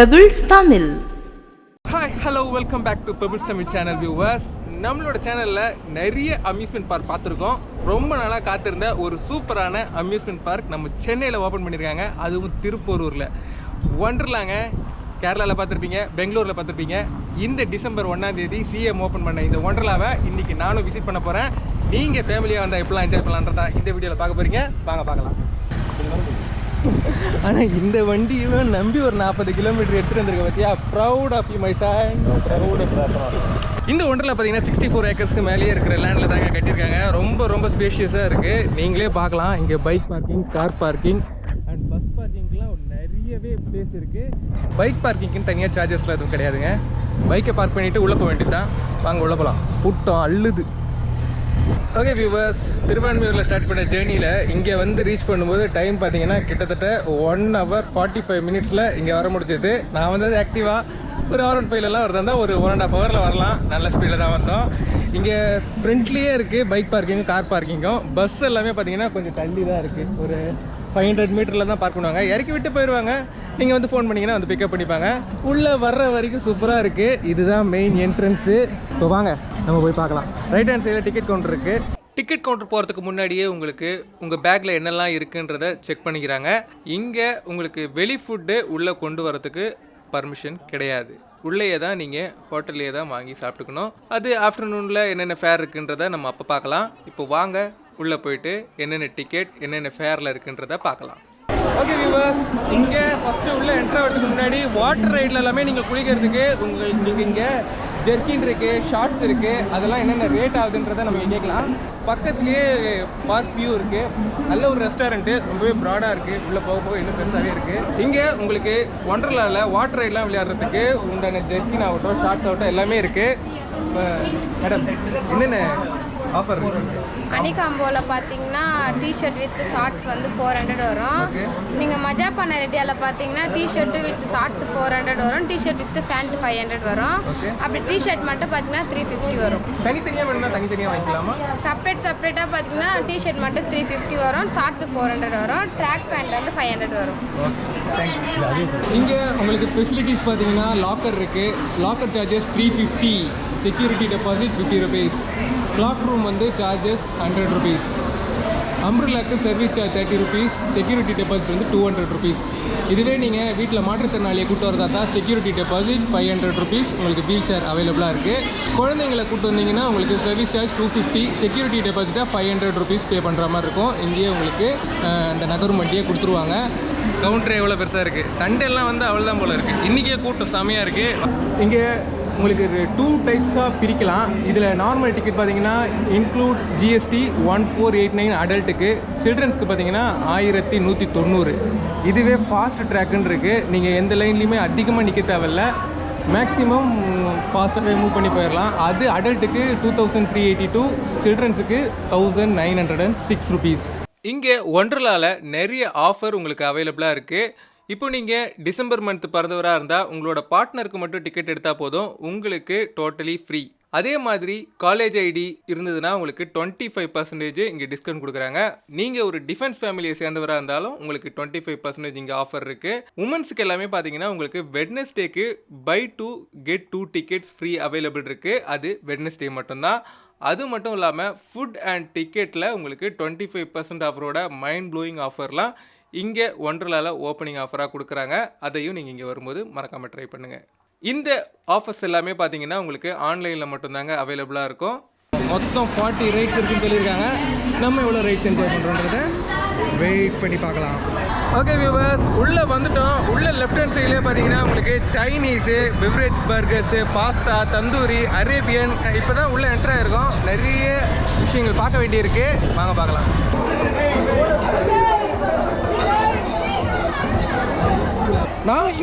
Pebbles Tamil hi hello welcome back to Pebbles Tamil channel viewers நம்மளோட சேனலில் நிறைய amusement park பார்த்துருக்கோம். ரொம்ப நாளாக காத்திருந்த ஒரு சூப்பரான அம்யூஸ்மெண்ட் பார்க் நம்ம சென்னையில் ஓப்பன் பண்ணியிருக்காங்க அதுவும் திருப்பூரூரில். ஒண்டர்லாங்க கேரளாவில் பார்த்துருப்பீங்க பெங்களூரில் பார்த்துருப்பீங்க. இந்த டிசம்பர் ஒன்றாம் தேதி சிஎம் ஓப்பன் பண்ண இந்த ஒண்டர்லாவை இன்றைக்கி நானும் விசிட் பண்ண போகிறேன் நீங்கள் ஃபேமிலியாக வந்தால் எப்படிலாம் என்ஜாய் பண்ணலான்றதா இந்த வீடியோவில் பார்க்க போகிறீங்க வாங்க பார்க்கலாம். ஆனால் இந்த வண்டியும் நம்பி ஒரு நாற்பது கிலோமீட்டர் எடுத்துகிட்டு வந்திருக்க பார்த்தியா proud of you my son இந்த ஒன்றில் பார்த்தீங்கன்னா சிக்ஸ்டி ஃபோர் ஏக்கர்ஸ்க்கு மேலேயே இருக்கிற லேண்டில் தாங்க கட்டியிருக்காங்க. ரொம்ப ரொம்ப ஸ்பேஷியஸாக இருக்குது நீங்களே பார்க்கலாம். இங்கே bike parking car parking and bus பார்க்கிங்லாம் நிறையவே பிளேஸ் இருக்குது பைக் பார்க்கிங்க்குன்னு தனியாக சார்ஜஸ்லாம் எதுவும் கிடையாதுங்க. பைக்கை பார்க் பண்ணிவிட்டு உள்ளே போக வேண்டியது தான் வாங்க உள்ளே போகலாம் கூட்டம் அள்ளுது. ஓகே வியூவர்ஸ் திருவான்மையூரில் ஸ்டார்ட் பண்ண ஜேர்னியில் இங்கே வந்து ரீச் பண்ணும்போது டைம் பார்த்தீங்கன்னா கிட்டத்தட்ட ஒன் ஹவர் ஃபார்ட்டி ஃபைவ் மினிட்ஸில் இங்கே வர முடிஞ்சது. நான் வந்தது ஆக்டிவாக ஒரு ஆர் ஒன் ஃபைவ்லலாம் வருதா. ஒரு ஒன் அண்ட் ஆஃப் ஹவரில் வரலாம். நல்ல ஸ்பீடில் தான் வந்தோம். இங்கே ஃப்ரண்ட்லேயே இருக்குது பைக் பார்க்கிங்கும் கார் பார்க்கிங்கும் பஸ் எல்லாமே பார்த்தீங்கன்னா கொஞ்சம் தள்ளி தான் இருக்குது ஒரு ஃபைவ் ஹண்ட்ரட் மீட்டரில் தான் பார்க் பண்ணுவாங்க. இறக்கி விட்டு போயிடுவாங்க நீங்கள் வந்து ஃபோன் பண்ணிங்கன்னா வந்து பிக்கப் பண்ணிப்பாங்க. உள்ளே வர்ற வரைக்கும் சூப்பராக இருக்குது இதுதான் மெயின் என்ட்ரன்ஸு இப்போ வாங்க நம்ம போய் பார்க்கலாம். ரைட் ஹேண்ட் சைடில் டிக்கெட் கவுண்டர் இருக்குது டிக்கெட் கவுண்டர் போகிறதுக்கு முன்னாடியே உங்களுக்கு உங்கள் பேக்கில் என்னெல்லாம் இருக்குன்றத செக் பண்ணிக்கிறாங்க. இங்கே உங்களுக்கு வெளி ஃபுட்டு உள்ளே கொண்டு வரதுக்கு பர்மிஷன் கிடையாது. உள்ளேயே தான் நீங்கள் ஹோட்டல்லையே தான் வாங்கி சாப்பிட்டுக்கணும். அது ஆஃப்டர்நூனில் என்னென்ன ஃபேர் இருக்குன்றத நம்ம அப்போ பார்க்கலாம். இப்போ வாங்க உள்ளே போயிட்டு என்னென்ன டிக்கெட் என்னென்ன ஃபேரில் இருக்குன்றத பார்க்கலாம். ஓகே வியூவர்ஸ் இங்கே ஃபஸ்ட்டு உள்ள என்ட்ரு ஆகிறதுக்கு முன்னாடி வாட்டர் ரைடில் எல்லாமே நீங்கள் குளிக்கிறதுக்கு உங்களுக்கு இங்கே ஜெர்கின் இருக்குது ஷார்ட்ஸ் இருக்குது அதெல்லாம் என்னென்ன ரேட் ஆகுதுன்றதை நம்ம கேட்கலாம். பக்கத்துலேயே பார்க் வியூ இருக்குது நல்ல ஒரு ரெஸ்டாரண்ட்டு ரொம்பவே ப்ராடாக இருக்குது உள்ளே போக போக இன்னும் பெருசாகவே இருக்குது இங்கே உங்களுக்கு ஒண்டர்லாவில் வாட்டர் ரைட்லாம் விளையாடுறதுக்கு உண்டான ஜெர்கின் ஆகட்டும் ஷார்ட்ஸ் ஆகட்டும் எல்லாமே இருக்குது மேடம் என்னென்ன ஆஃபர் அனிகாம்போவில் பார்த்தீங்கன்னா டிஷர்ட் வித் ஷார்ட்ஸ் வந்து ஃபோர் ஹண்ட்ரட் வரும். நீங்கள் மஜா பண்ண ரெடியாவில் பார்த்தீங்கன்னா T-shirt with shorts four hundred வரும். T-shirt with pant five hundred வரும். அப்படி டிஷர்ட் மட்டும் பார்த்தீங்கன்னா த்ரீ ஃபிஃப்டி வரும். தனித்தனியாக வேணும்னா தனித்தனியாக வாங்கிக்கலாமா? செப்பரேட் செப்பரேட்டாக பார்த்தீங்கன்னா டிஷர்ட் மட்டும் த்ரீ ஃபிஃப்டி வரும். ஷார்ட்ஸ் ஃபோர் ஹண்ட்ரட் வரும். ட்ராக் பேண்ட் வந்து ஃபைவ் ஹண்ட்ரட் வரும். இங்கே உங்களுக்கு ஃபெசிலிட்டிஸ் பார்த்தீங்கன்னா லாக்கர் இருக்குது locker charges three fifty security deposit fifty rupees cloak room வந்து charges hundred rupees அம்ப்ரலாக்கு service charge thirty rupees security deposit வந்து டூ ஹண்ட்ரட் ருபீஸ் இதுவே நீங்கள் வீட்டில் மாற்றுத்திறனாளியை கூட்டு வரதா தான் security deposit five hundred rupees உங்களுக்கு வீல் சேர் அவைலபிளாக இருக்குது குழந்தைங்களை கூட்டு வந்தீங்கன்னா உங்களுக்கு service charge two fifty security டெபாசிட்டாக five hundred rupees pay பண்ணுற மாதிரி இருக்கும். இங்கேயே உங்களுக்கு அந்த இந்த நகரும் வண்டியை கொடுத்துருவாங்க. கவுண்டர் எவ்வளோ பெருசாக இருக்குது சண்டேலாம் வந்து அவ்வளோதான் போல் இருக்குது இன்றைக்கே கூட்டம் செமையாக இருக்குது இங்கே உங்களுக்கு இது டூ டைப்ஸாக பிரிக்கலாம். இதில் நார்மல் டிக்கெட் பார்த்தீங்கன்னா include GST one four eight nine அடல்ட்டுக்கு சில்ட்ரன்ஸ்க்கு பார்த்தீங்கன்னா ஆயிரத்தி நூற்றி தொண்ணூறு. இதுவே ஃபாஸ்ட் ட்ராக்குன்னு இருக்குது நீங்கள் எந்த லைன்லையுமே அதிகமாக நிற்க தேவையில்ல. மேக்ஸிமம் ஃபாஸ்ட்டாகவே மூவ் பண்ணி போயிடலாம் அது அடல்ட்டுக்கு two thousand three eighty two சில்ட்ரன்ஸுக்கு thousand nine hundred and six rupees இங்கே ஒண்டர்லாவில் நிறைய ஆஃபர் உங்களுக்கு அவைலபிளாக இருக்குது இப்போ நீங்கள் டிசம்பர் மந்த் பிறந்தவராக இருந்தால் உங்களோட பார்ட்னருக்கு மட்டும் டிக்கெட் எடுத்தால் போதும் உங்களுக்கு டோட்டலி ஃப்ரீ அதே மாதிரி காலேஜ் ஐடி இருந்ததுன்னா உங்களுக்கு டுவெண்ட்டி ஃபைவ் பர்சன்டேஜ் இங்கே டிஸ்கவுண்ட் கொடுக்குறாங்க. நீங்கள் ஒரு டிஃபென்ஸ் ஃபேமிலியை சேர்ந்தவராக இருந்தாலும் உங்களுக்கு டுவெண்ட்டி ஃபைவ் பர்சன்டேஜ் இங்கே ஆஃபர் இருக்குது உமன்ஸுக்கு எல்லாமே பார்த்தீங்கன்னா உங்களுக்கு வெட்னஸ்டேக்கு buy two get two tickets free available இருக்குது அது வெட்னஸ்டே மட்டும்தான். அது மட்டும் இல்லாமல் ஃபுட் அண்ட் டிக்கெட்டில் உங்களுக்கு டுவெண்ட்டி ஃபைவ் பர்சன்ட் ஆஃபரோட மைண்ட் ப்ளோயிங் ஆஃபர்லாம் இங்கே ஒன்றலால் ஓப்பனிங் ஆஃபராக கொடுக்குறாங்க. அதையும் நீங்கள் இங்கே வரும்போது மறக்காமல் ட்ரை பண்ணுங்கள் இந்த ஆஃபர்ஸ் எல்லாமே பார்த்தீங்கன்னா உங்களுக்கு ஆன்லைனில் மட்டும்தாங்க அவைலபிளாக இருக்கும். மொத்தம் ஃபார்ட்டி ரைட்ஸ் இருக்குன்னு சொல்லியிருக்காங்க. நம்ம எவ்வளோ ரைட்ஸ் என்ஜாய் பண்ணுறோன்றத வெயிட் பண்ணி பார்க்கலாம். ஓகே வியூவர்ஸ் உள்ளே வந்துட்டோம். உள்ள லெஃப்ட் ஹேண்ட் சைட்லேயே பார்த்தீங்கன்னா உங்களுக்கு Chinese beverage burgers pasta tandoori Arabian இப்போ தான் உள்ளே என்ட்ராக இருக்கும் நிறைய விஷயங்கள் பார்க்க வேண்டியிருக்கு. வாங்க பார்க்கலாம்.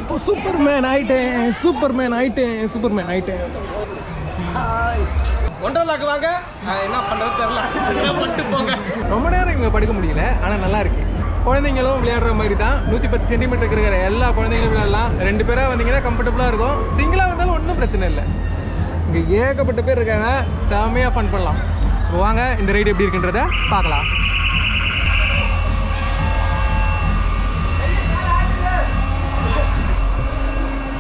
இப்போ சூப்பர்மேன் ஆயிட்டேன் சூப்பர்மேன் ஆயிட்டேன் சூப்பர்மேன் ஆயிட்டேன். ஒன்றரை வாங்க. என்ன பண்ணுறது தெரியல. பண்ணிட்டு போங்க. ரொம்ப நேரம் இங்கே படுக்க முடியல ஆனால் நல்லா இருக்கு. குழந்தைங்களும் விளையாடுற மாதிரி தான் நூற்றி பத்து சென்டிமீட்டர் இருக்கிற எல்லா குழந்தைங்களும் விளையாடலாம். ரெண்டு பேராக வந்தீங்கன்னா கம்ஃபர்டபுளாக இருக்கும். சிங்கிளாக வந்தாலும் ஒன்றும் பிரச்சனை இல்லை. இங்கே ஏகப்பட்ட பேர் இருக்காங்க. செமையாக ஃபன் பண்ணலாம். வாங்க இந்த ரைடு எப்படி இருக்குன்றத பார்க்கலாம்.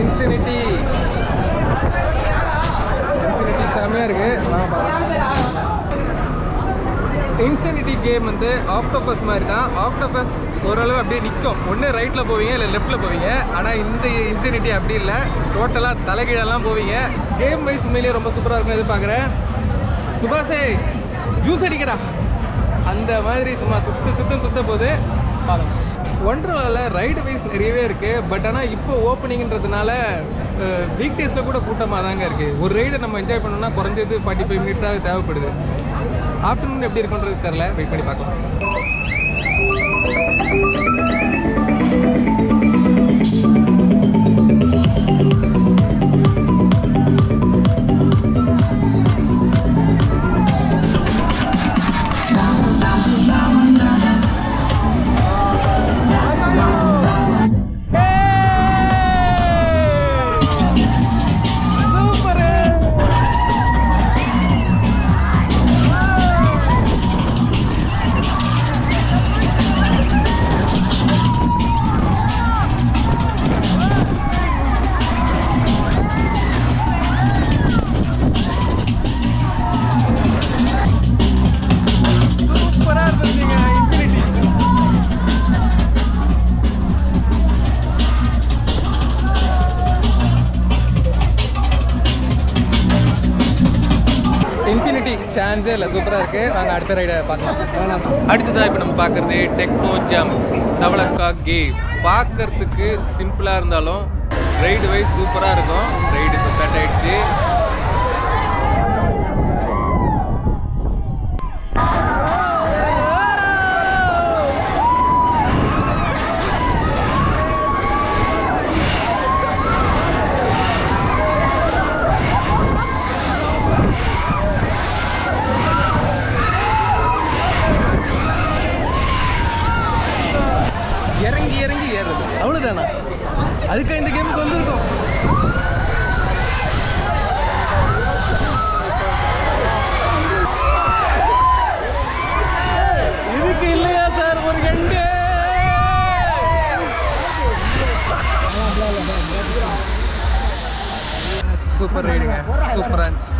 இன்ஃபினிட்டி இன்ஃபினிட்டி செம்மையாக இருக்குது நான் இன்ஃபினிட்டி கேம் வந்து ஆக்டோபஸ் மாதிரி தான் ஆக்டோபஸ் ஓரளவு அப்படியே நிற்கும் ஒன்று ரைட்டில் போவீங்க இல்லை லெஃப்ட்டில் போவீங்க. ஆனால் இந்த இன்ஃபினிட்டி அப்படி இல்லை. டோட்டலாக தலைகீழெல்லாம் போவீங்க. கேம் வைஸ் உண்மையிலேயே ரொம்ப சூப்பராக இருக்கும் எதிர்பார்க்குறேன். சுபாஷே ஜூஸ் அடிக்கடா. அந்த மாதிரி சும்மா சுத்து சுத்தம் சுத்த போது பாதம் ஒன்றரில் ரைடு வைஸ் நிறையவே இருக்குது பட் ஆனால் இப்போ ஓப்பனிங்கிறதுனால வீக் டேஸில் கூட கூட்டமாக தாங்க இருக்குது ஒரு ரைடை நம்ம என்ஜாய் பண்ணோம்னா குறைஞ்சது ஃபார்ட்டி ஃபைவ் மினிட்ஸாக தேவைப்படுது. ஆஃப்டர்நூன் எப்படி இருக்குன்றது தெரில வெயிட் பண்ணி பார்க்கலாம். சூப்பரு இல்லை சூப்பராக இருக்குது நாங்கள் அடுத்த ரைடை பார்க்கலாம். அடுத்ததாக இப்போ நம்ம பார்க்குறது டெக்னோ ஜம் தவளக்கா கேம் பார்க்கறதுக்கு சிம்பிளாக இருந்தாலும் ரைடு வைஸ் சூப்பராக இருக்கும். ரைடு இப்போ ஸ்டார்ட் ஆயிடுச்சு. அவ்வளோதானா அதுக்கு இந்த கேமுக்கு வந்திருக்கோம். இதுக்கு இல்லையா சார் ஒரு கண்டு சூப்பர் ரைடுங்க இருந்துச்சு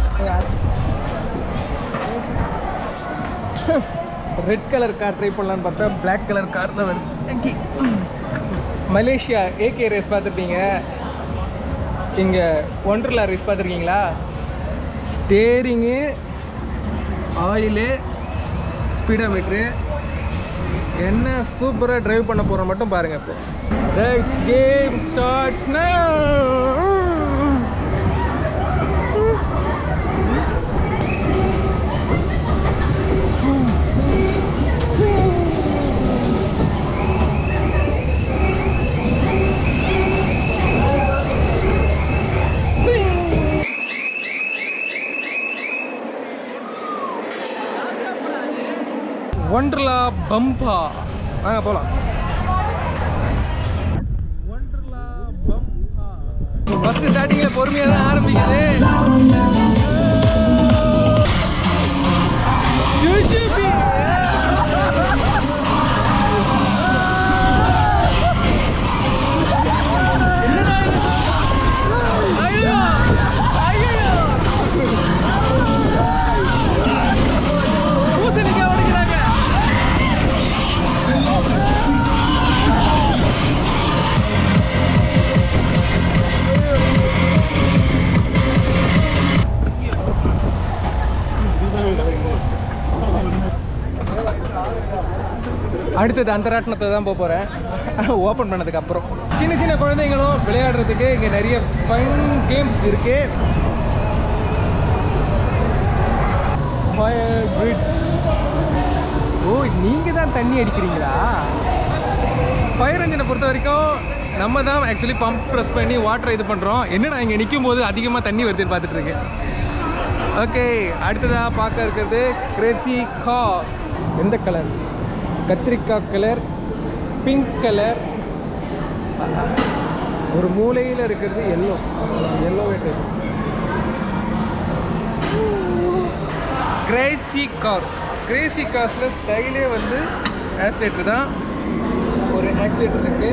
ரெட் கலர் கார் ட்ரை பண்ணலான்னு பார்த்தா Black கலர் கார் தான் வருது. மலேசியா ஏகே ரேஸ் பார்த்துருப்பீங்க. இங்கே ஒண்டர்லா ரேஸ் பார்த்துருக்கீங்களா? ஸ்டேரிங்கு ஆயிலு ஸ்பீடோமீட்ரு என்ன சூப்பராக டிரைவ் பண்ண போகிறோம் மட்டும் பாருங்கள் இப்போ. கேம் ஸ்டார்ட் ஒண்டர்லா பம்பா வாங்க போகலாம் ஃபஸ்ட்டு ஸ்டார்டிங்கில் பொறுமையாக தான் ஆரம்பிக்குது. அடுத்தது அந்த ராட்டினத்தை தான் போக போகிறேன் ஓப்பன் பண்ணதுக்கு அப்புறம். சின்ன சின்ன குழந்தைங்களும் விளையாடுறதுக்கு இங்கே நிறைய ஃபன் கேம்ஸ் இருக்கு. ஃபயர் பிரிட்ஜ் ஓ நீங்கள் தான் தண்ணி அடிக்கிறீங்களா? ஃபயர் இன்ஜினை பொறுத்த வரைக்கும் நம்ம தான் ஆக்சுவலி பம்ப் ப்ரெஸ் பண்ணி வாட்டர் இது பண்ணுறோம் என்னடா இங்கே நிற்கும் போது அதிகமாக தண்ணி வருதுன்னு பார்த்துட்டு இருக்கேன். ஓகே அடுத்ததாக பார்க்க இருக்கிறது கிரேசி கா எந்த கலர் கத்திரிக்காய் கலர் பிங்க் கலர் ஒரு மூலையில் இருக்கிறது எல்லோ எல்லோ வேட்டு கிரேசி கார்ஸ் கிரேசி கார்ஸில் ஸ்டைலே வந்து ஆக்சிலேட்டர் தான். ஒரு ஆக்சிலேட்டர் இருக்குது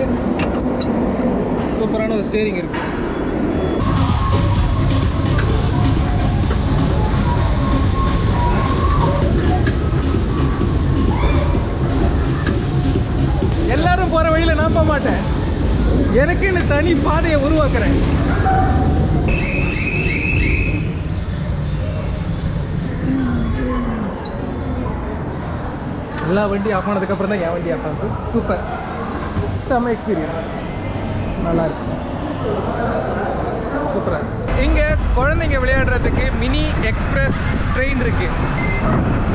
சூப்பரான ஒரு ஸ்டேரிங் இருக்குது போற போக மாட்டேன். எனக்குன்னு தனி பாதையை உருவாக்குறேன். எல்லா வண்டி ஆஃப் ஆனதுக்கப்புறம் தான் என் வண்டி ஆஃப் ஆகுது. சூப்பர் செம்ம எக்ஸ்பீரியன்ஸ் நல்லா இருக்கு. சூப்பராக இங்கே குழந்தைங்க விளையாடுறதுக்கு மினி எக்ஸ்பிரஸ் ட்ரெயின் இருக்குது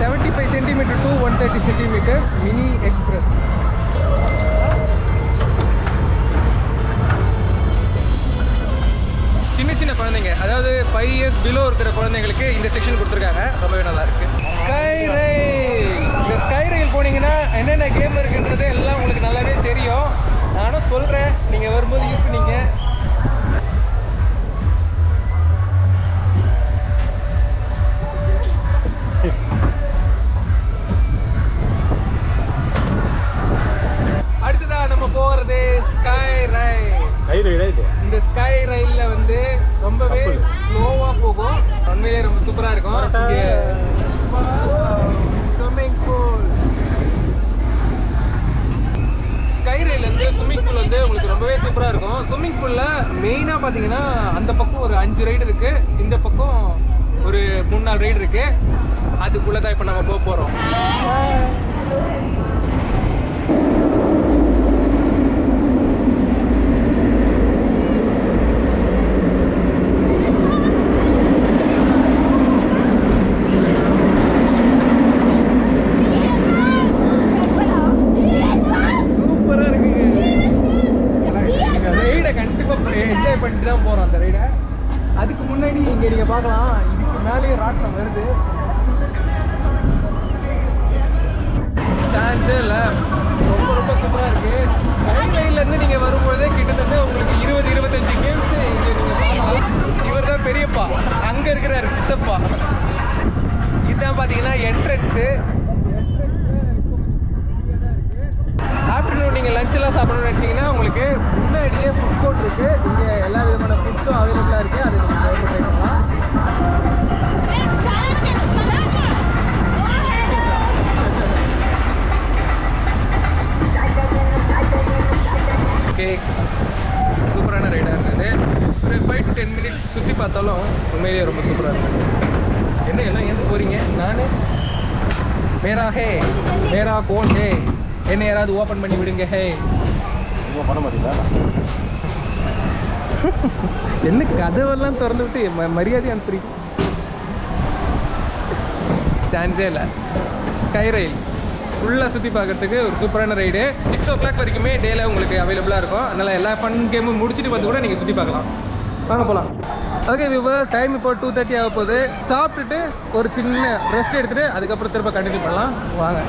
seventy five centimetre to one thirty centimetre mini express சின்ன சின்ன குழந்தைங்க அதாவது ஃபைவ் இயர்ஸ் பிலோ இருக்கிற குழந்தைங்களுக்கு இந்த செக்ஷன் கொடுத்துருக்காங்க. ரொம்பவே நல்லா இருக்கு. ஸ்கை ரயில் இந்த ஸ்கை ரயில் போனீங்கன்னா என்னென்ன கேம் இருக்குன்றது எல்லாம் உங்களுக்கு நல்லாவே தெரியும். நானும் சொல்கிறேன் நீங்கள் வரும்போது யூஸ் பண்ணீங்க. சூப்பரா இருக்கும் ஸ்விம்மிங் பூல் ஸ்கை ரயில் வந்து ஸ்விம்மிங் பூல் வந்து உங்களுக்கு ரொம்பவே சூப்பராக இருக்கும் ஸ்விம்மிங் பூல்ல மெயினாக பாத்தீங்கன்னா அந்த பக்கம் ஒரு அஞ்சு ரைடு இருக்குது இந்த பக்கம் ஒரு மூணு நாலு ரைடு இருக்குது அதுக்குள்ளே தான் இப்போ நம்ம போக போகிறோம் சூப்பரா இருக்குங்க இந்த ரைடை கண்டிப்பா என்ஜாய் பண்ணிட்டு தான் போறோம் அந்த ரைடை அதுக்கு முன்னாடி இங்க நீங்க பார்க்கலாம் இதுக்கு வருது. சான்ஸே இல்லை. ரொம்ப ரொம்ப சூப்பராக இருக்கு. ரைட்ல லைன்லேருந்து நீங்கள் வரும்பொழுதே கிட்டத்தட்ட உங்களுக்கு இருபது இருபத்தஞ்சு கேம்ஸ் இங்கே நீங்கள் பார்க்கலாம். இவர் தான் பெரியப்பா. அங்கே இருக்கிறார் சித்தப்பா. இதுதான் பார்த்தீங்கன்னா என்ட்ரன்ஸு ஆஃப்டர்நூன் நீங்கள் லஞ்செல்லாம் சாப்பிடணும்னு நினச்சிங்கன்னா உங்களுக்கு முன்னாடியே ஃபுட் கோர்ட் இருக்குது இங்கே எல்லா விதமான ஃபுட்ஸும் அவைலபிளாக இருக்குது அது நீங்கள் கோன் ஹே. என்ன யாராவது ஓப்பன் பண்ணி விடுங்க ஹே. பண்ண மாட்டீங்களா? என்ன கதவெல்லாம் திறந்து விட்டு மரியாதை அனுப்புறீங்க? சான்ஸே இல்லை. ஸ்கை ரயில் ஃபுல்லாக சுற்றி பார்க்கறதுக்கு ஒரு சூப்பரான ரைடு சிக்ஸ் ஓ கிளாக் வரைக்குமே டேல உங்களுக்கு அவைலபிளாக இருக்கும். அதனால் எல்லா ஃபன் கேமும் முடிச்சுட்டு வந்து கூட நீங்கள் சுற்றி பார்க்கலாம். வாங்க போகலாம் ஓகே விவர் டைம் இப்போ டூ தேர்ட்டி ஆக போகுது. சாப்பிட்டுட்டு ஒரு சின்ன ரெஸ்ட் எடுத்துட்டு அதுக்கப்புறம் திரும்ப கண்டினியூ பண்ணலாம். வாங்க.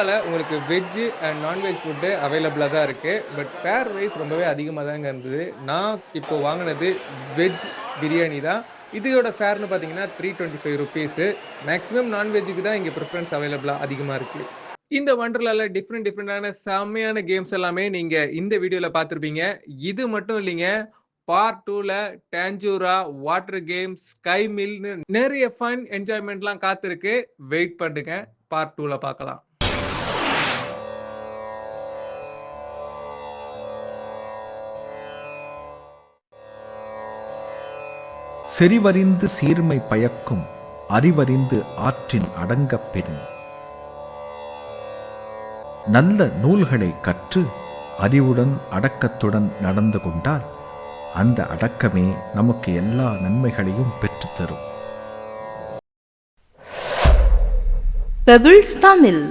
ஒன்றலால உங்களுக்கு வெஜ்ஜு அண்ட் நான்வெஜ் ஃபுட்டு அவைலபிளாக தான் இருக்குது பட் ஃபேர் வைஸ் ரொம்பவே அதிகமாக தாங்க இருந்தது. நான் இப்போ வாங்கினது வெஜ் பிரியாணி தான். இதோட ஃபேர்னு பார்த்தீங்கன்னா three twenty five rupees maximum நான்வெஜ்ஜுக்கு தான் இங்கே ப்ரிஃபரன்ஸ் அவைலபிளாக அதிகமாக இருக்குது இந்த வண்டர்லால டிஃப்ரெண்ட் டிஃப்ரெண்டான செம்மையான கேம்ஸ் எல்லாமே நீங்கள் இந்த வீடியோவில் பார்த்துருப்பீங்க இது மட்டும் இல்லைங்க பார்ட் டூவில் டேஞ்சூரா வாட்டர் கேம்ஸ் ஸ்கை மில்னு நிறைய ஃபன் என்ஜாய்மெண்ட்லாம் காத்திருக்கு. வெயிட் பண்ணுங்க பார்ட் டூவில் பார்க்கலாம் செறிவறிந்து சீர்மை பயக்கும் அறிவறிந்து ஆற்றின் அடங்கப் பெறும். நல்ல நூல்களை கற்று அறிவுடன் அடக்கத்துடன் நடந்து கொண்டால் அந்த அடக்கமே நமக்கு எல்லா நன்மைகளையும் பெற்றுத்தரும் பெபிள்ஸ் தமிழ்